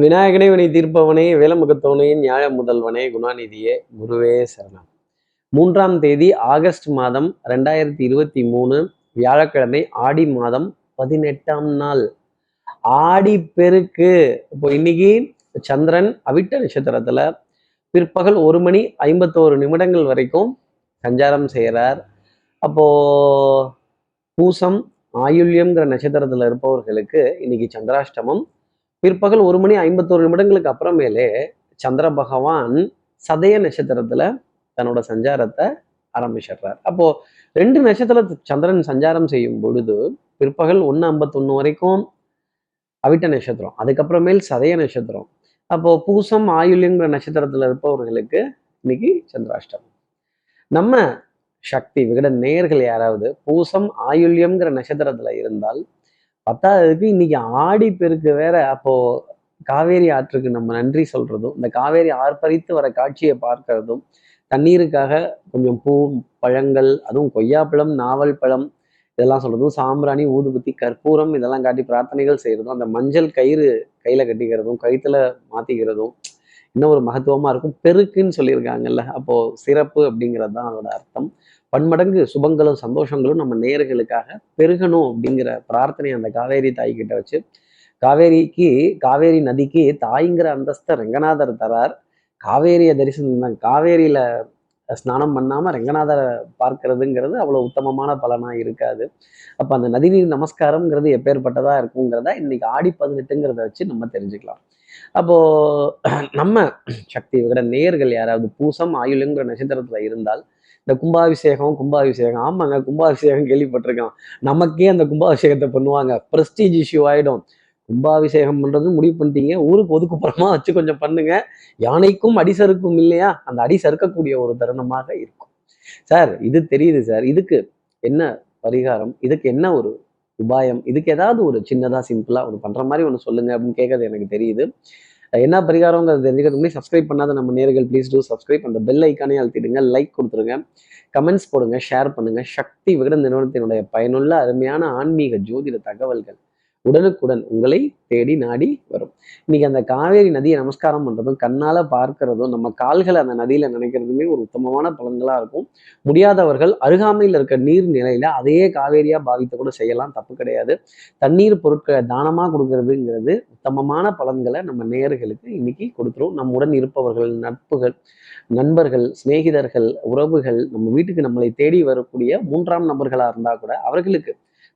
விநாயகனே வினை தீர்ப்பவனே வேலமுகத்தவனே நியாய முதல்வனே குணாநிதியே குருவே சரணம். மூன்றாம் தேதி ஆகஸ்ட் மாதம் ரெண்டாயிரத்தி இருபத்தி மூணு வியாழக்கிழமை ஆடி மாதம் பதினெட்டாம் நாள். ஆடி பெருக்கு. இப்போ இன்னைக்கு சந்திரன் அவிட்ட நட்சத்திரத்துல பிற்பகல் ஒரு மணி ஐம்பத்தோரு நிமிடங்கள் வரைக்கும் சஞ்சாரம் செய்கிறார் அப்போ பூசம் ஆயுள்யம்ங்கிற நட்சத்திரத்துல இருப்பவர்களுக்கு இன்னைக்கு சந்திராஷ்டமம் பிற்பகல் ஒரு மணி ஐம்பத்தோரு நிமிடங்களுக்கு அப்புறமேலே சந்திர பகவான் சதய நட்சத்திரத்துல தன்னோட சஞ்சாரத்தை ஆரம்பிச்சிடுறார். அப்போ ரெண்டு நட்சத்திரத்து சந்திரன் சஞ்சாரம் செய்யும் பொழுது பிற்பகல் ஒன்று ஐம்பத்தொன்று வரைக்கும் அவிட்ட நட்சத்திரம் அதுக்கப்புறமேல் சதய நட்சத்திரம். அப்போ பூசம் ஆயுள்யங்கிற நட்சத்திரத்துல இருப்பவர்களுக்கு இன்னைக்கு சந்திராஷ்டமம். நம்ம சக்தி விகட நேயர்கள் யாராவது பூசம் ஆயுள்யம்ங்கிற நட்சத்திரத்துல இருந்தால் பத்தாவதுக்கு இன்னைக்கு ஆடி பெருக்கு வேற. அப்போ காவேரி ஆற்றுக்கு நம்ம நன்றி சொல்றதும் இந்த காவேரி ஆர்ப்பரித்து வர காட்சியை பார்க்கறதும் தண்ணீருக்காக கொஞ்சம் பூ பழங்கள் அதுவும் கொய்யாப்பழம் நாவல் பழம் இதெல்லாம் சொல்றதும் சாம்பிராணி ஊதுபத்தி கற்பூரம் இதெல்லாம் காட்டி பிரார்த்தனைகள் செய்யறதும் அந்த மஞ்சள் கயிறு கையில கட்டிக்கிறதும் கழுத்துல மாத்திக்கிறதும் இன்னும் ஒரு மகத்துவமா இருக்கும். பெருக்குன்னு சொல்லியிருக்காங்கல்ல. அப்போ சிறப்பு அப்படிங்கிறது தான் அதோட அர்த்தம். பன்மடங்கு சுபங்களும் சந்தோஷங்களும் நம்ம நேர்களுக்காக பெருகணும் அப்படிங்கிற பிரார்த்தனை அந்த காவேரி தாய்கிட்ட வச்சு காவேரிக்கு காவேரி நதிக்கு தாய்ங்கிற அந்தஸ்தை ரங்கநாதர் தரார். காவேரியை தரிசனம் காவேரியில ஸ்நானம் பண்ணாம ரங்கநாதரை பார்க்கறதுங்கிறது அவ்வளவு உத்தமமான பலனா இருக்காது. அப்ப அந்த நதிநீர் நமஸ்காரம்ங்கிறது எப்பேற்பட்டதா இருக்குங்கிறத இன்னைக்கு ஆடி பதினெட்டுங்கிறத வச்சு நம்ம தெரிஞ்சுக்கலாம். அப்போ நம்ம சக்தி விகட நேயர்கள் யாராவது பூசம் ஆயுளுங்கிற நட்சத்திரத்துல இருந்தால் இந்த கும்பாபிஷேகம் கும்பாபிஷேகம். ஆமாங்க கும்பாபிஷேகம் கேள்விப்பட்டிருக்கோம் நமக்கே அந்த கும்பாபிஷேகத்தை பண்ணுவாங்க. ப்ரெஸ்டீஜ் இஷ்யூ ஆயிடும். கும்பாபிஷேகம் பண்ணுறது முடிவு பண்ணிட்டீங்க. ஊருக்கு ஒதுக்குப்புறமா வச்சு கொஞ்சம் பண்ணுங்க. யானைக்கும் அடிசறுக்கும் இல்லையா? அந்த அடி சறுக்கக்கூடிய ஒரு தருணமாக இருக்கும். சார் இது தெரியுது சார். இதுக்கு என்ன பரிகாரம்? இதுக்கு என்ன ஒரு உபாயம்? இதுக்கு ஏதாவது ஒரு சின்னதா சிம்பிளா ஒன்று பண்ற மாதிரி ஒன்று சொல்லுங்க அப்படின்னு கேட்கறது எனக்கு தெரியுது. என்ன பரிகாரங்கிறது தெரிஞ்சுக்கிறது முன்னாடி சப்ஸ்கிரைப் பண்ணாத நம்ம நேர்கள் ப்ளீஸ் டூ சப்ஸ்கிரைப் அந்த பெல் ஐக்கானே அழுத்திடுங்க லைக் கொடுத்துருங்க. கமெண்ட்ஸ் போடுங்க ஷேர் பண்ணுங்க. சக்தி விகட நிறுவனத்தினுடைய பயனுள்ள அருமையான ஆன்மீக ஜோதிட தகவல்கள். உடனுக்குடன் உங்களை தேடி நாடி வரும். இன்னைக்கு அந்த காவேரி நதியை நமஸ்காரம் பண்றதும் கண்ணால பார்க்கறதும் நம்ம கால்களை அந்த நதியில நினைக்கிறதுமே ஒரு உத்தமமான பலன்களா இருக்கும். முடியாதவர்கள் அருகாமையில் இருக்க நீர் நிலையில அதையே காவேரியா பாவித்து கூட செய்யலாம். தப்பு கிடையாது. தண்ணீர் பொருட்களை தானமா கொடுக்கறதுங்கிறது உத்தமமான பலன்களை நம்ம நேர்களுக்கு இன்னைக்கு கொடுத்துரும். நம்முடன் இருப்பவர்கள் நட்புகள் நண்பர்கள் சிநேகிதர்கள் உறவுகள் நம்ம வீட்டுக்கு நம்மளை தேடி வரக்கூடிய மூன்றாம் நபர்களா இருந்தா கூட அவர்களுக்கு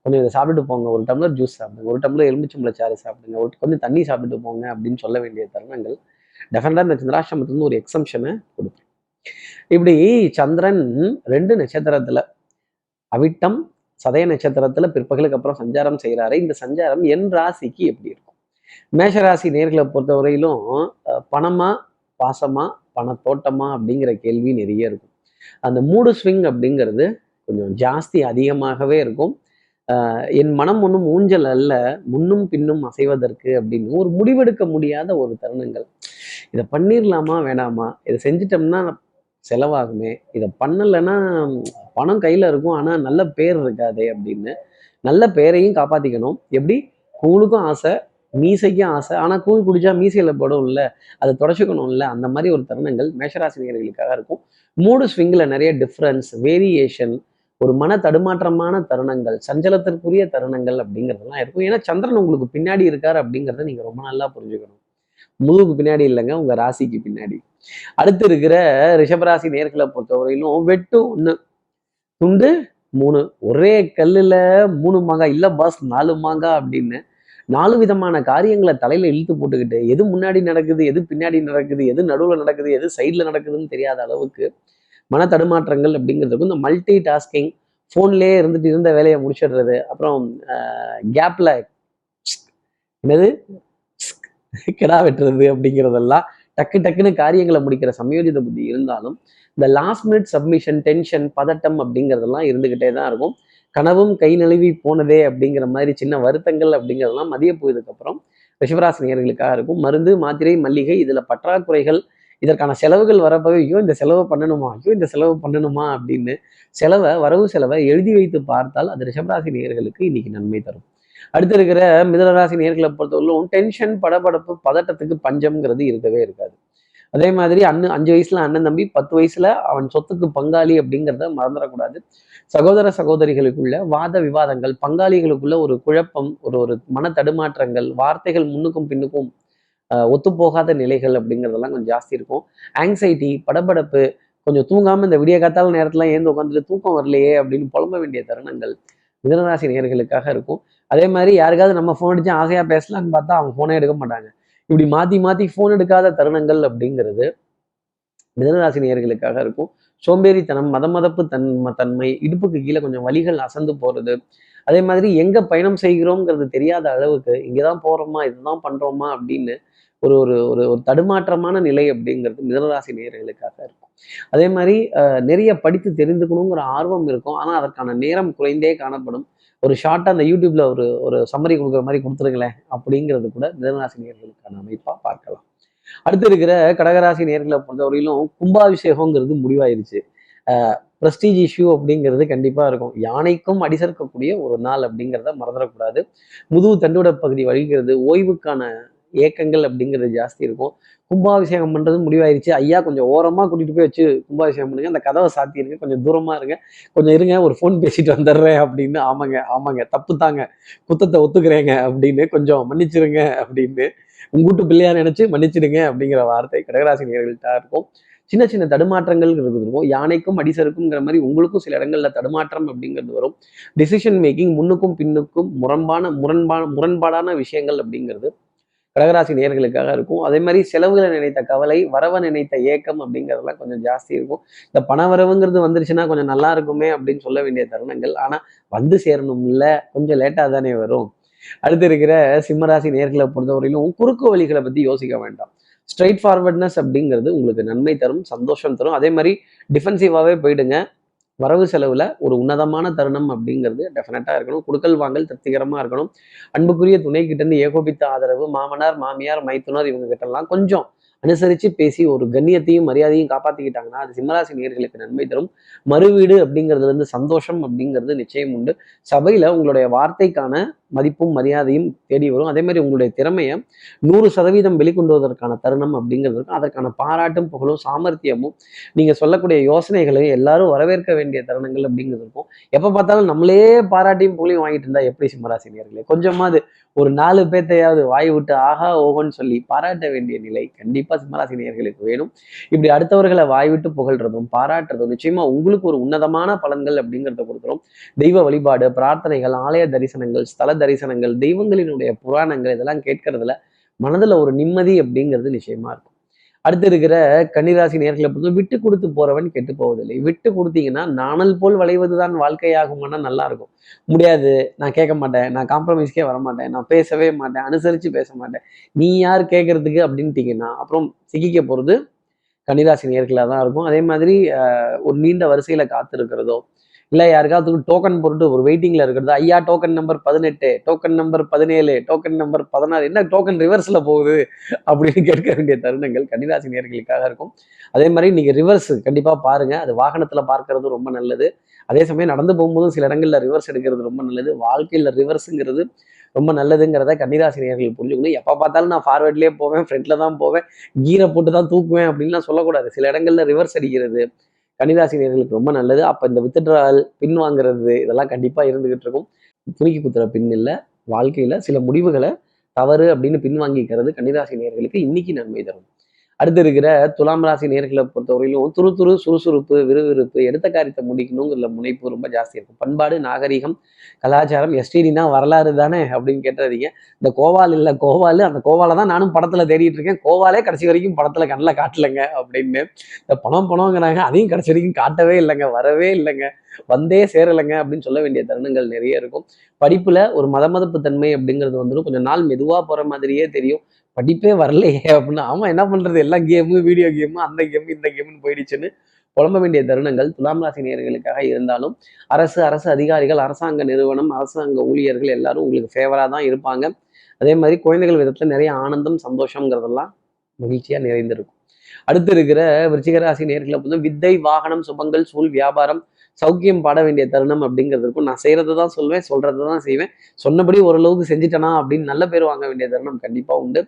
கொஞ்சம் இதை சாப்பிட்டுட்டு போங்க. ஒரு டம்ளர் ஜூஸ் சாப்பிடுங்க. ஒரு டம்ளர் எலுமிச்சம்பளை சாறு சாப்பிடுங்க. ஒரு கொஞ்சம் தண்ணி சாப்பிட்டு போங்க அப்படின்னு சொல்ல வேண்டிய தருணங்கள் டெஃபினட்டாக இந்த சந்திராஷ்டமத்துலேருந்து ஒரு எக்ஸம்ஷனை கொடுக்கும். இப்படி சந்திரன் ரெண்டு நட்சத்திரத்துல அவிட்டம் சதய நட்சத்திரத்துல பிற்பகலுக்கு அப்புறம் சஞ்சாரம் செய்கிறாரு இந்த சஞ்சாரம் என் ராசிக்கு எப்படி இருக்கும்? மேஷராசி நேர்களை பொறுத்தவரையிலும் பணமா பாசமா பணத்தோட்டமா அப்படிங்கிற கேள்வி நிறைய இருக்கும். அந்த மூடு ஸ்விங் அப்படிங்கிறது கொஞ்சம் ஜாஸ்தி அதிகமாகவே இருக்கும். என் மனம் ஒன்றும் ஊஞ்சல் அல்ல முன்னும் பின்னும் அசைவதற்கு அப்படின்னு ஒரு முடிவெடுக்க முடியாத ஒரு தருணங்கள். இதை பண்ணிடலாமா வேணாமா? இதை செஞ்சிட்டோம்னா செலவாகுமே. இதை பண்ணலைன்னா பணம் கையில் இருக்கும் ஆனால் நல்ல பேர் இருக்காதே அப்படின்னு. நல்ல பேரையும் காப்பாற்றிக்கணும் எப்படி? கூழுக்கும் ஆசை மீசைக்கும் ஆசை. ஆனால் கூழ் குடிச்சா மீசையில் படும் இல்லை அதை தொடச்சிக்கணும்ல அந்த மாதிரி ஒரு தருணங்கள் மேஷராசினியர்களுக்காக இருக்கும். மூடு ஸ்விங்கில் நிறைய டிஃப்ரென்ஸ் வேரியேஷன் ஒரு மன தடுமாற்றமான தருணங்கள் சஞ்சலத்திற்குரிய தருணங்கள் அப்படிங்கிறதெல்லாம் இருக்கும். ஏன்னா சந்திரன் உங்களுக்கு பின்னாடி இருக்கார் அப்படிங்கிறத நீங்க ரொம்ப நல்லா புரிஞ்சுக்கணும். முதுகுக்கு பின்னாடி இல்லைங்க உங்க ராசிக்கு பின்னாடி. அடுத்து இருக்கிற ரிஷபராசி நேர்களை பொறுத்தவரையிலும் வெட்டு ஒண்ணு துண்டு மூணு. ஒரே கல்லுல மூணு மாங்காய் இல்ல பாஸ் நாலு மாங்காய் அப்படின்னு நாலு விதமான காரியங்களை தலையில இழுத்து போட்டுக்கிட்டு எது முன்னாடி நடக்குது எது பின்னாடி நடக்குது எது நடுவுல நடக்குது எது சைட்ல நடக்குதுன்னு தெரியாத அளவுக்கு மன தடுமாற்றங்கள் அப்படிங்கிறதுக்கும் இந்த மல்டி டாஸ்கிங் ஃபோன்லேயே இருந்துட்டு இருந்த வேலையை முடிச்சிடுறது அப்புறம் கேப்ல என்னது? கிடா வெட்டுறது அப்படிங்கிறதெல்லாம் டக்கு டக்குன்னு காரியங்களை முடிக்கிற சமயோஜித புத்தி இருந்தாலும் இந்த லாஸ்ட் மினிட் சப்மிஷன் டென்ஷன் பதட்டம் அப்படிங்கிறதெல்லாம் இருந்துகிட்டே தான் இருக்கும். கனவும் கை நழுவி போனதே அப்படிங்கிற மாதிரி சின்ன வருத்தங்கள் அப்படிங்கிறதெல்லாம் மதிய போயதுக்கப்புறம் ரிஷபராசி இருக்கும். மருந்து மாத்திரை மல்லிகை இதில் பற்றாக்குறைகள் இதற்கான செலவுகள் வரப்பவே ஐயோ இந்த செலவு பண்ணணுமா? ஐயோ இந்த செலவு பண்ணணுமா? அப்படின்னு செலவை வரவு செலவை எழுதி வைத்து பார்த்தால் அது ரிஷபராசி நேயர்களுக்கு இன்னைக்கு நன்மை தரும். அடுத்து இருக்கிற மிதனராசி நேர்களை பொறுத்தவரையிலும் டென்ஷன் படபடப்பு பதட்டத்துக்கு பஞ்சம்ங்கிறது இருக்கவே இருக்காது. அதே மாதிரி அண்ணன் அஞ்சு வயசுல அண்ணன் தம்பி பத்து வயசுல அவன் சொத்துக்கு பங்காளி அப்படிங்கிறத மறந்துடக்கூடாது. சகோதர சகோதரிகளுக்குள்ள வாத விவாதங்கள் பங்காளிகளுக்குள்ள ஒரு குழப்பம் ஒரு ஒரு மன தடுமாற்றங்கள் வார்த்தைகள் முன்னுக்கும் பின்னுக்கும் ஒத்துப்போகாத நிலைகள் அப்படிங்கிறதெல்லாம் கொஞ்சம் ஜாஸ்தி இருக்கும். ஆங்ஸைட்டி படபடப்பு கொஞ்சம் தூங்காம இந்த விடிய காத்தால நேரத்துல ஏந்து உட்காந்துட்டு தூக்கம் வரலையே அப்படின்னு புலம்ப வேண்டிய தருணங்கள் மிதனராசி நேர்களுக்காக இருக்கும். அதே மாதிரி யாருக்காவது நம்ம ஃபோன் அடிச்சு ஆசையா பேசலாம்னு பார்த்தா அவங்க ஃபோனே எடுக்க மாட்டாங்க. இப்படி மாத்தி மாத்தி ஃபோன் எடுக்காத தருணங்கள் அப்படிங்கிறது மிதனராசி நேர்களுக்காக இருக்கும். சோம்பேறித்தனம் மத மதப்பு தன் தன்மை இடுப்புக்கு கீழே கொஞ்சம் வழிகள் அசந்து போறது. அதே மாதிரி எங்க பயணம் செய்கிறோங்கிறது தெரியாத அளவுக்கு இங்கதான் போறோமா இதுதான் பண்றோமா அப்படின்னு ஒரு ஒரு ஒரு ஒரு தடுமாற்றமான நிலை அப்படிங்கிறது மிதனராசி நேர்களுக்காக இருக்கும். அதே மாதிரி நிறைய படித்து தெரிந்துக்கணுங்கிற ஆர்வம் இருக்கும். ஆனால் அதற்கான நேரம் குறைந்தே காணப்படும். ஒரு ஷார்ட்டாக அந்த யூடியூப்ல ஒரு ஒரு சம்மரி கொடுக்குற மாதிரி கொடுத்துருங்களேன் அப்படிங்கிறது கூட மிதனராசி நேர்களுக்கான அமைப்பாக பார்க்கலாம். அடுத்து இருக்கிற கடகராசி நேர்களை பொறுத்தவரையிலும் கும்பாபிஷேகங்கிறது முடிவாயிருச்சு. ப்ரெஸ்டீஜ் இஷ்யூ அப்படிங்கிறது கண்டிப்பாக இருக்கும். யானைக்கும் அடிசர்க்கக்கூடிய ஒரு நாள் அப்படிங்கிறத மறந்துடக்கூடாது. முதுகு தண்டுவிட பகுதி வழிகிறது ஓய்வுக்கான ஏக்கங்கள் அப்படிங்கிறது ஜாஸ்தி இருக்கும். கும்பாபிஷேகம் பண்ணுறது முடிவாயிருச்சு. ஐயா கொஞ்சம் ஓரமாக கூட்டிகிட்டு போய் வச்சு கும்பாபிஷேகம் பண்ணுங்க. அந்த கதவை சாத்தியிருங்க கொஞ்சம் தூரமாக இருங்க. கொஞ்சம் இருங்க ஒரு ஃபோன் பேசிட்டு வந்துடுறேன் அப்படின்னு. ஆமாங்க ஆமாங்க. தப்பு தாங்க. குத்தத்தை ஒத்துக்கிறேங்க அப்படின்னு. கொஞ்சம் மன்னிச்சிருங்க அப்படின்னு. உங்கூட்டு பிள்ளையா நினைச்சு மன்னிச்சிடுங்க அப்படிங்கிற வார்த்தை கடகராசி நேர்கள்ட்டா இருக்கும். சின்ன சின்ன தடுமாற்றங்கள் இருக்கும் யானைக்கும் அடிசருக்குங்கிற மாதிரி உங்களுக்கும் சில இடங்கள்ல தடுமாற்றம் அப்படிங்கிறது வரும். டிசிஷன் மேக்கிங் முன்னுக்கும் பின்னுக்கும் முரண்பான முரண்பான முரண்பாடான விஷயங்கள் அப்படிங்கிறது கடகராசி நேர்களுக்காக இருக்கும். அதே மாதிரி செலவுகளை நினைத்த கவலை வரவை நினைத்த ஏக்கம் அப்படிங்கிறதெல்லாம் கொஞ்சம் ஜாஸ்தி இருக்கும். இந்த பண வரவுங்கிறது வந்துருச்சுன்னா கொஞ்சம் நல்லா இருக்குமே அப்படின்னு சொல்ல வேண்டிய தருணங்கள். ஆனால் வந்து சேரணும்ல. கொஞ்சம் லேட்டாக தானே வரும். அடுத்து இருக்கிற சிம்மராசி நேர்களை பொறுத்தவரையிலும் குறுக்கு வழிகளை பற்றி யோசிக்க வேண்டாம். ஸ்ட்ரைட் ஃபார்வர்ட்னஸ் அப்படிங்கிறது உங்களுக்கு நன்மை தரும் சந்தோஷம் தரும். அதே மாதிரி டிஃபென்சிவாகவே போயிடுங்க. வரவு செலவில் ஒரு உன்னதமான தருணம் அப்படிங்கிறது டெஃபினட்டாக இருக்கணும். குடுக்கல் வாங்கல் திருப்திகரமாக இருக்கணும். அன்புக்குரிய துணை கிட்டேருந்து ஏகோபித்த ஆதரவு மாமனார் மாமியார் மைத்துனர் இவங்க கிட்டலாம் கொஞ்சம் அனுசரித்து பேசி ஒரு கண்ணியத்தையும் மரியாதையும் காப்பாற்றிக்கிட்டாங்கன்னா அது சிம்மராசி நேர்களுக்கு நன்மை தரும். மறுவீடு அப்படிங்கிறதுல இருந்து சந்தோஷம் அப்படிங்கிறது நிச்சயம் உண்டு. சபையில் உங்களுடைய வார்த்தைக்கான மதிப்பும் மரியாதையும் தேடி வரும். அதே மாதிரி உங்களுடைய திறமையை நூறு சதவீதம் வெளிக்கொண்டுவதற்கான தருணம் அப்படிங்கிறது இருக்கும். அதற்கான பாராட்டும் புகழும் சாமர்த்தியமும் நீங்கள் சொல்லக்கூடிய யோசனைகளையும் எல்லாரும் வரவேற்க வேண்டிய தருணங்கள் அப்படிங்கிறது இருக்கும். எப்போ பார்த்தாலும் நம்மளே பாராட்டியும் புகழையும் வாங்கிட்டு இருந்தா எப்படி சிம்மராசினியர்களே கொஞ்சமாவது ஒரு நாலு பேர்த்தையாவது வாய் விட்டு ஆஹா ஓகோன்னு சொல்லி பாராட்ட வேண்டிய நிலை கண்டிப்பாக சிம்மராசினியர்களுக்கு வேணும். இப்படி அடுத்தவர்களை வாய் விட்டு புகழ்றதும் பாராட்டுறதும் நிச்சயமா உங்களுக்கு ஒரு உன்னதமான பலன்கள் அப்படிங்கிறத கொடுக்குறோம் தெய்வ வழிபாடு பிரார்த்தனைகள் ஆலய தரிசனங்கள் ஸ்தல தரிசனங்கள் தெய்வங்களினுடைய புராணங்கள் இதெல்லாம் கேட்கறதுல மனதில் ஒரு நிம்மதி அப்படிங்கிறது நிச்சயமா இருக்கும். அடுத்து இருக்கிற கன்னிராசி நேர்களை பொறுத்த விட்டு கொடுத்து போறவன் கெட்டு போவதில்லை. விட்டு கொடுத்தீங்கன்னா நாணல் போல் வளைவதுதான் வாழ்க்கையாகுமானா நல்லா இருக்கும் முடியாது. நான் கேட்க மாட்டேன். நான் காம்ப்ரமைஸ்க்கே வரமாட்டேன். நான் பேசவே மாட்டேன். அனுசரித்து பேச மாட்டேன். நீ யார் கேட்கறதுக்கு அப்படின்ட்டீங்கன்னா அப்புறம் சிக்கிக்க போகிறது கன்னிராசி நேர்களாக தான் இருக்கும். அதே மாதிரி ஒரு நீண்ட வரிசையில் காத்திருக்கிறதோ இல்லை யாருக்காவது டோக்கன் போட்டு ஒரு வெயிட்டிங்கில் இருக்கிறது. ஐயா டோக்கன் நம்பர் பதினெட்டு டோக்கன் நம்பர் பதினேழு டோக்கன் நம்பர் பதினாறு. என்ன டோக்கன் ரிவர்ஸில் போகுது? அப்படின்னு கேட்க வேண்டிய தருணங்கள் கன்னிராசி நேர்களுக்காக இருக்கும். அதே மாதிரி நீங்கள் ரிவர்ஸ் கண்டிப்பாக பாருங்கள் அது வாகனத்தில் பார்க்கறது ரொம்ப நல்லது. அதே சமயம் நடந்து போகும்போதும் சில இடங்களில் ரிவர்ஸ் எடுக்கிறது ரொம்ப நல்லது. வாழ்க்கையில் ரிவர்ஸுங்கிறது ரொம்ப நல்லதுங்கிறத கன்னிராசி நேர்கள் புரிஞ்சுக்கணும். எப்போ பார்த்தாலும் நான் ஃபார்வேர்ட்லேயே போவேன் ஃப்ரண்ட்டில் தான் போவேன் கீரை போட்டு தான் தூக்குவேன் அப்படின்லாம் சொல்லக்கூடாது. சில இடங்களில் ரிவர்ஸ் அடிக்கிறது கன்னிராசினியர்களுக்கு ரொம்ப நல்லது. அப்போ இந்த வித்துட்ரால் பின் வாங்குறது இதெல்லாம் கண்டிப்பாக இருந்துகிட்டு இருக்கும். துணிக்கு குத்துற பின் இல்லை வாழ்க்கையில் சில முடிவுகளை தவறு அப்படின்னு பின்வாங்கிக்கிறது கன்னிராசி நேர்களுக்கு இன்னைக்கு நன்மை தரும். அடுத்து இருக்கிற துலாம் ராசி நேர்களை பொறுத்தவரையிலும் துரு துரு சுறுசுறுப்பு விறுவிறுப்பு எடுத்த காரியத்தை முடிக்கணுங்கிற முனைப்பு ரொம்ப ஜாஸ்தி இருக்கும். பண்பாடு நாகரிகம் கலாச்சாரம் எஸ்டிடினா வரலாறு தானே அப்படின்னு கேட்டுறீங்க இந்த கோவால் இல்லை கோவால் அந்த கோவால தான் நானும் படத்தில் தேடிட்டு இருக்கேன். கோவாலே கடைசி வரைக்கும் படத்தில் கண்ணில் காட்டலைங்க அப்படின்னு. இந்த பணம் பணங்கிறாங்க அதையும் கடைசி வரைக்கும் காட்டவே இல்லைங்க வரவே இல்லைங்க. வந்தே சேரலைங்க அப்படின்னு சொல்ல வேண்டிய தருணங்கள் நிறைய இருக்கும். படிப்புல ஒரு மத மதப்பு தன்மை அப்படிங்கிறது வந்துடும் கொஞ்சம் நாள் மெதுவாக போகிற மாதிரியே தெரியும். படிப்பே வரலையே அப்படின்னா. ஆமா என்ன பண்றது? எல்லா கேமு வீடியோ கேமு அந்த கேமு இந்த கேமுன்னு போயிடுச்சுன்னு புலம்ப வேண்டிய தருணங்கள் துலாம் ராசி நேர்களுக்காக இருந்தாலும் அரசு அரசு அதிகாரிகள் அரசாங்க நிறுவனம் அரசாங்க ஊழியர்கள் எல்லாரும் உங்களுக்கு ஃபேவராக தான் இருப்பாங்க. அதே மாதிரி குழந்தைகள் விதத்தில் நிறைய ஆனந்தம் சந்தோஷங்கிறதெல்லாம் மகிழ்ச்சியாக நிறைந்திருக்கும். அடுத்து இருக்கிற விருச்சிகராசி நேர்களை வித்தை வாகனம் சுபங்கள் சூழ் வியாபாரம் சௌக்கியம் பாட வேண்டிய தருணம் அப்படிங்கிறதுக்கும் நான் செய்யறது தான் சொல்வேன் சொல்றது தான் செய்வேன். சொன்னபடி ஓரளவுக்கு செஞ்சுட்டேனா அப்படின்னு நல்ல பேர் வாங்க வேண்டிய தருணம் கண்டிப்பாக உண்டு.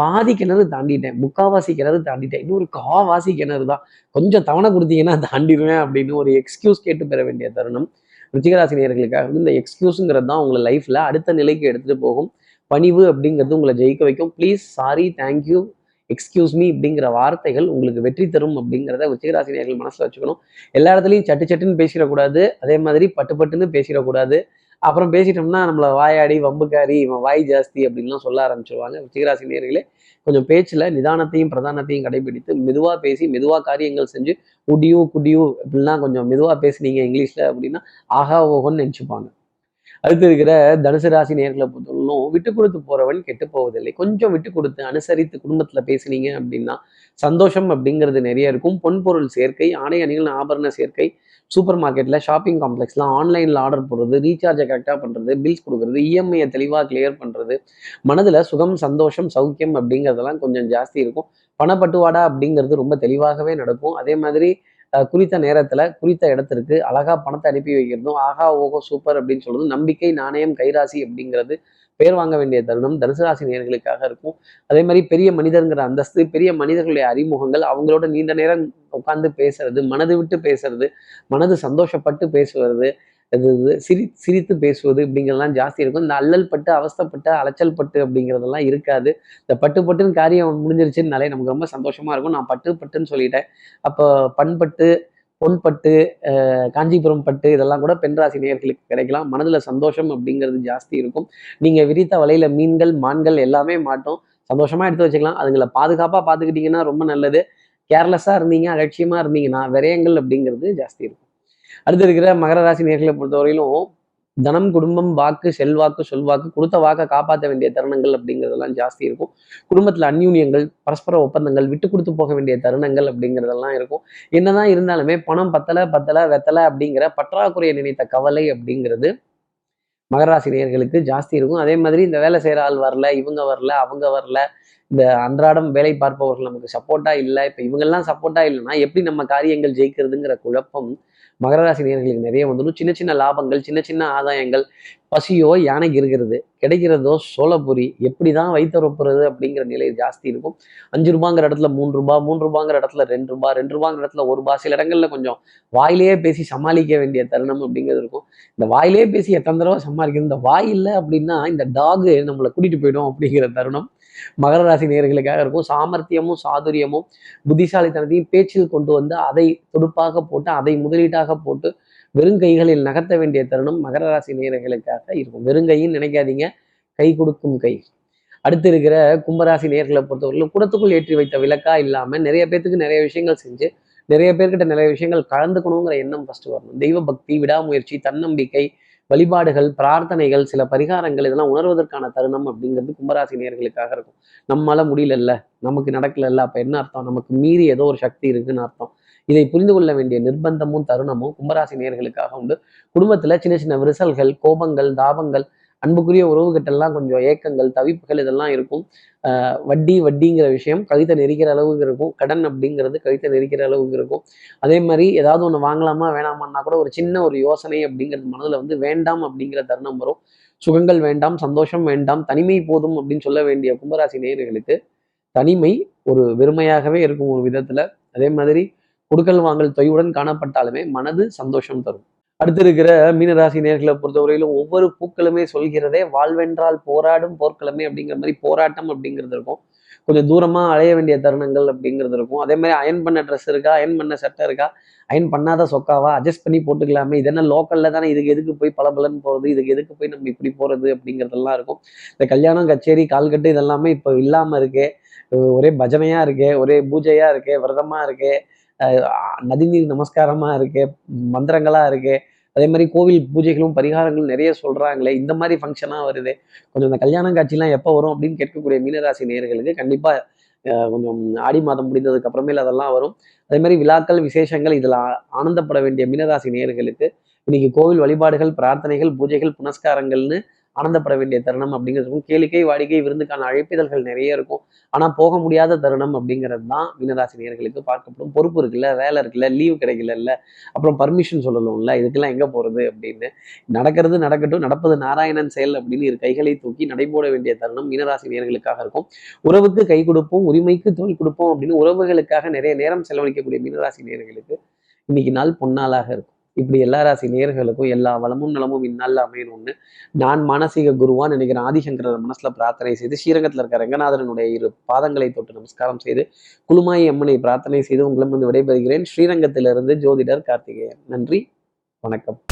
பாதி கிணறு தாண்டிட்டேன் முக்காவாசி கிணறு தாண்டிட்டேன். இன்னொரு காவாசி கிணறு தான். கொஞ்சம் தவணை கொடுத்தீங்கன்னா தாண்டிடுவேன் அப்படின்னு ஒரு எக்ஸ்கியூஸ் கேட்டு பெற வேண்டிய தருணம். ருச்சிகராசி நேர்களுக்காக இந்த எக்ஸ்கியூஸுங்கிறது தான் உங்களை லைஃப்பில் அடுத்த நிலைக்கு எடுத்துகிட்டு போகும். பணிவு அப்படிங்கிறது உங்களை ஜெயிக்க வைக்கும். Please sorry thank you excuse me அப்படிங்கிற வார்த்தைகள் உங்களுக்கு வெற்றி தரும் அப்படிங்கிறத உச்சிகராசினியர்கள் மனசில் வச்சுக்கணும். எல்லா இடத்துலையும் சட்டு சட்டுன்னு பேசிடக்கூடாது. அதே மாதிரி பட்டு பட்டுன்னு பேசிடக்கூடாது. அப்புறம் பேசிட்டோம்னா நம்மளை வாயாடி வம்புக்காரி இவன் வாய் ஜாஸ்தி அப்படின்லாம் சொல்ல ஆரம்பிச்சிருவாங்க. உச்சிகராசி நேர்களே கொஞ்சம் பேச்சில் நிதானத்தையும் பிரதானத்தையும் கடைபிடித்து மெதுவாக பேசி மெதுவாக காரியங்கள் செஞ்சு குடியும் குடியும் இப்படிலாம் கொஞ்சம் மெதுவாக பேசுனீங்க இங்கிலீஷில் அப்படின்னா ஆஹா ஓஹோன்னு நினச்சிப்பாங்க. அடுத்து இருக்கிற தனுசு ராசி நேர்களை பொறுத்தவரைக்கும் விட்டு கொடுத்து போறவன் கெட்டு போவதில்லை. கொஞ்சம் விட்டு கொடுத்து அனுசரித்து குடும்பத்துல பேசுனீங்க அப்படின்னா சந்தோஷம் அப்படிங்கிறது நிறைய இருக்கும். பொன்பொருள் சேர்க்கை ஆடை அணிகள் ஆபரண சேர்க்கை சூப்பர் மார்க்கெட்ல ஷாப்பிங் காம்ப்ளெக்ஸ்லாம் ஆன்லைன்ல ஆர்டர் போடுறது ரீசார்ஜை கரெக்டாக பண்றது பில்ஸ் கொடுக்குறது இஎம்ஐயை தெளிவாக கிளியர் பண்றது மனதுல சுகம் சந்தோஷம் சௌக்கியம் அப்படிங்கிறதெல்லாம் கொஞ்சம் ஜாஸ்தி இருக்கும். பணப்பட்டுவாடா அப்படிங்கிறது ரொம்ப தெளிவாகவே நடக்கும். அதே மாதிரி குறித்த நேரத்துல குறித்த இடத்திற்கு அழகா பணத்தை அனுப்பி வைக்கிறதும் ஆகா ஓகோ சூப்பர் அப்படின்னு சொல்றது நம்பிக்கை நாணயம் கைராசி அப்படிங்கிறது பேர் வாங்க வேண்டிய தருணம் தனுசு ராசி நேர்களுக்காக இருக்கும். அதே மாதிரி பெரிய மனிதருங்கிற அந்தஸ்து பெரிய மனிதர்களுடைய அறிமுகங்கள் அவங்களோட நீண்ட நேரம் உட்காந்து பேசுறது மனது விட்டு பேசுறது மனது சந்தோஷப்பட்டு பேசுவது இது சிரி சிரித்து பேசுவது இப்படிங்கிறதெல்லாம் ஜாஸ்தி இருக்கும். இந்த அல்லல் பட்டு அவஸ்தப்பட்டு அலைச்சல் பட்டு அப்படிங்கிறதெல்லாம் இருக்காது. இந்த பட்டு பட்டுன்னு காரியம் முடிஞ்சிருச்சுன்னாலே நமக்கு ரொம்ப சந்தோஷமா இருக்கும். நான் பட்டு பட்டுன்னு சொல்லிட்டேன். அப்போ பண்பட்டு பொன்பட்டு காஞ்சிபுரம் பட்டு இதெல்லாம் கூட பெண்ராசி நேர்களுக்கு கிடைக்கலாம். மனதில் சந்தோஷம் அப்படிங்கிறது ஜாஸ்தி இருக்கும். நீங்கள் விரித்த வலையில் மீன்கள் மான்கள் எல்லாமே மாட்டோம். சந்தோஷமாக எடுத்து வச்சுக்கலாம். அதுங்களை பாதுகாப்பாக பார்த்துக்கிட்டிங்கன்னா ரொம்ப நல்லது. கேர்லெஸ்ஸாக இருந்தீங்க அலட்சியமாக இருந்தீங்கன்னா விரயங்கள் அப்படிங்கிறது ஜாஸ்தி இருக்கும். அடுத்து இருக்கிற மகர ராசி நேர்களை பொறுத்தவரையிலும் தனம் குடும்பம் வாக்கு செல்வாக்கு சொல்வாக்கு கொடுத்த வாக்கை காப்பாற்ற வேண்டிய தருணங்கள் அப்படிங்கிறதெல்லாம் ஜாஸ்தி இருக்கும். குடும்பத்தில் அந்யூன்யங்கள் பரஸ்பர ஒப்பந்தங்கள் விட்டு கொடுத்து போக வேண்டிய தருணங்கள் அப்படிங்கிறதெல்லாம் இருக்கும். என்னதான் இருந்தாலுமே பணம் பத்தலை பத்தலை வெத்தலை அப்படிங்கிற பற்றாக்குறையை நினைத்த கவலை அப்படிங்கிறது மகராசி நேர்களுக்கு ஜாஸ்தி இருக்கும். அதே மாதிரி இந்த வேலை செய்கிற ஆள் வரல இவங்க வரல அவங்க வரல இந்த அன்றாடம் வேலை பார்ப்பவர்கள் நமக்கு சப்போர்ட்டா இல்லை இப்போ இவங்கெல்லாம் சப்போர்ட்டா இல்லைன்னா எப்படி நம்ம காரியங்கள் ஜெயிக்கிறதுங்கிற குழப்பம் மகர ராசி நேர்களுக்கு நிறைய வந்துடும். சின்ன சின்ன லாபங்கள் சின்ன சின்ன ஆதாயங்கள் பசியோ யானைக்கு இருக்கிறது கிடைக்கிறதோ சோளபுரி எப்படி தான் வைத்தரப்புறது அப்படிங்கிற நிலை ஜாஸ்தி இருக்கும். அஞ்சு ரூபாங்கிற இடத்துல மூணு ரூபா மூணு ரூபாங்கிற இடத்துல ரெண்டு ரூபா ரெண்டு ரூபாங்கிற இடத்துல ஒரு ரூபா சில இடங்கள்ல கொஞ்சம் வாயிலேயே பேசி சமாளிக்க வேண்டிய தருணம் அப்படிங்கிறது இருக்கும். இந்த வாயிலே பேசி எத்தனை தடவை சமாளிக்கணும்? இந்த வாய் இல்லை அப்படின்னா இந்த டாகு நம்மளை கூட்டிட்டு போயிடும் அப்படிங்கிற தருணம். மகர ராசி நேர்களுக்காக இருக்கும். சாமர்த்தியமும் சாதுரியமும் புத்திசாலித்தனத்தையும் பேச்சில் கொண்டு வந்து அதை துடுப்பாக போட்டு அதை முதலீட்டாக போட்டு வெறுங்கைகளில் நகர்த்த வேண்டிய தருணம் மகர ராசி நேர்களுக்காக இருக்கும். வெறுங்கைன்னு நினைக்காதீங்க. கை கொடுக்கும் கை. அடுத்து இருக்கிற கும்பராசி நேர்களை பொறுத்தவரையிலும் குடத்துக்குள் ஏற்றி வைத்த விளக்கா இல்லாமல் நிறைய பேர்த்துக்கு நிறைய விஷயங்கள் செஞ்சு நிறைய பேர்கிட்ட நிறைய விஷயங்கள் கலந்துக்கணுங்கிற எண்ணம் ஃபஸ்ட்டு வரணும். தெய்வ பக்தி விடாமுயற்சி தன்னம்பிக்கை வழிபாடுகள் பிரார்த்தனைகள் சில பரிகாரங்கள் இதெல்லாம் உணர்வதற்கான தருணம் அப்படிங்கிறது கும்பராசி நேர்களுக்காக இருக்கும். நம்மளால முடியலல்ல நமக்கு நடக்கலல்ல அப்ப என்ன அர்த்தம்? நமக்கு மீறி ஏதோ ஒரு சக்தி இருக்குன்னு அர்த்தம். இதை புரிந்து கொள்ள வேண்டிய நிர்பந்தமும் தருணமும் கும்பராசி நேர்களுக்காக உண்டு. குடும்பத்துல சின்ன சின்ன விரிசல்கள் கோபங்கள் தாபங்கள் அன்புக்குரிய உறவுகிட்டெல்லாம் கொஞ்சம் ஏக்கங்கள் தவிப்புகள் இதெல்லாம் இருக்கும். வட்டி வட்டிங்கிற விஷயம் கழுத்தை நெரிக்கிற அளவுக்கு இருக்கும். கடன் அப்படிங்கிறது கழுத்தை நெரிக்கிற அளவுக்கு இருக்கும். அதே மாதிரி ஏதாவது ஒன்று வாங்கலாமா வேணாமான்னா கூட ஒரு சின்ன ஒரு யோசனை அப்படிங்கிறது மனதில் வந்து வேண்டாம் அப்படிங்கிற தருணம் வரும். சுகங்கள் வேண்டாம் சந்தோஷம் வேண்டாம் தனிமை போதும் அப்படின்னு சொல்ல வேண்டிய கும்பராசி நேயர்களுக்கு தனிமை ஒரு வெறுமையாகவே இருக்கும் ஒரு விதத்துல. அதே மாதிரி கொடுக்கல் வாங்கல் தொய்வுடன் காணப்பட்டாலுமே மனது சந்தோஷம் தரும். அடுத்து இருக்கிற மீனராசி நேர்களை பொறுத்தவரையிலும் ஒவ்வொரு பூக்களுமே சொல்கிறதே வாழ்வென்றால் போராடும் போர்க்கிழமை அப்படிங்கிற மாதிரி போராட்டம் அப்படிங்கிறது இருக்கும். கொஞ்சம் தூரமாக அலைய வேண்டிய தருணங்கள் அப்படிங்கிறது இருக்கும். அதே மாதிரி அயன் பண்ண ட்ரெஸ் இருக்கா அயன் பண்ண சட்டை இருக்கா அயன் பண்ணாத சொக்காவா அட்ஜஸ்ட் பண்ணி போட்டுக்கலாமே. இது என்ன லோக்கல்ல தானே இதுக்கு எதுக்கு போய் பல பலன் போகிறது இதுக்கு எதுக்கு போய் நம்ம இப்படி போகிறது அப்படிங்கிறதெல்லாம் இருக்கும். இந்த கல்யாணம் கச்சேரி கால்கட்டு இதெல்லாமே இப்போ இல்லாமல் இருக்கே. ஒரே பஜனையாக இருக்கே ஒரே பூஜையாக இருக்கே விரதமாக இருக்கே நதிநீர் நமஸ்காரமாக இருக்கே மந்திரங்களாக இருக்கே அதே மாதிரி கோவில் பூஜைகளும் பரிகாரங்களும் நிறைய சொல்றாங்களே இந்த மாதிரி ஃபங்க்ஷனாக வருது. கொஞ்சம் இந்த கல்யாணம் காட்சிலாம் எப்போ வரும் அப்படின்னு கேட்கக்கூடிய மீனராசி நேர்களுக்கு கண்டிப்பாக கொஞ்சம் ஆடி மாதம் முடிந்ததுக்கு அப்புறமேல அதெல்லாம் வரும். அதே மாதிரி விழாக்கள் விசேஷங்கள் இதில் ஆனந்தப்பட வேண்டிய மீனராசி நேர்களுக்கு இன்னைக்கு கோவில் வழிபாடுகள் பிரார்த்தனைகள் பூஜைகள் புனஸ்காரங்கள்னு ஆனந்தப்பட வேண்டிய தருணம் அப்படிங்கிறது இருக்கும். கேளிக்கை வாடிக்கை விருந்துக்கான அழைப்பிதழ்கள் நிறைய இருக்கும். ஆனால் போக முடியாத தருணம் அப்படிங்கிறது தான் மீனராசி நேர்களுக்கு பார்க்கப்படும். பொறுப்பு இருக்குல்ல வேலை இருக்குல்ல லீவ் கிடைக்கல அப்புறம் பர்மிஷன் சொல்லணும்ல இதுக்கெல்லாம் எங்க போறது அப்படின்னு. நடக்கிறது நடக்கட்டும் நடப்பது நாராயணன் செயல் அப்படின்னு இரு கைகளை தூக்கி நடைபோட வேண்டிய தருணம் மீனராசி நேர்களுக்காக இருக்கும். உறவுக்கு கை கொடுப்போம் உரிமைக்கு தோல் கொடுப்போம் அப்படின்னு உறவுகளுக்காக நிறைய நேரம் செலவழிக்கக்கூடிய மீனராசி நேர்களுக்கு இன்னைக்கு நாள் பொன்னாளாக இருக்கும். இப்படி எல்லா ராசி நேர்களுக்கும் எல்லா வளமும் நலமும் இந்நாளில் அமையணும்னு நான் மானசீக குருவான் நினைக்கிறேன் ஆதிசங்கரர் மனசுல பிரார்த்தனை செய்து ஸ்ரீரங்கத்தில் இருக்க ரங்கநாதரனுடைய இரு பாதங்களை தொட்டு நமஸ்காரம் செய்து குழுமாயி அம்மனை பிரார்த்தனை செய்து உங்களிடமிருந்து வந்து விடைபெறுகிறேன். ஸ்ரீரங்கத்திலிருந்து ஜோதிடர் கார்த்திகேயன். நன்றி வணக்கம்.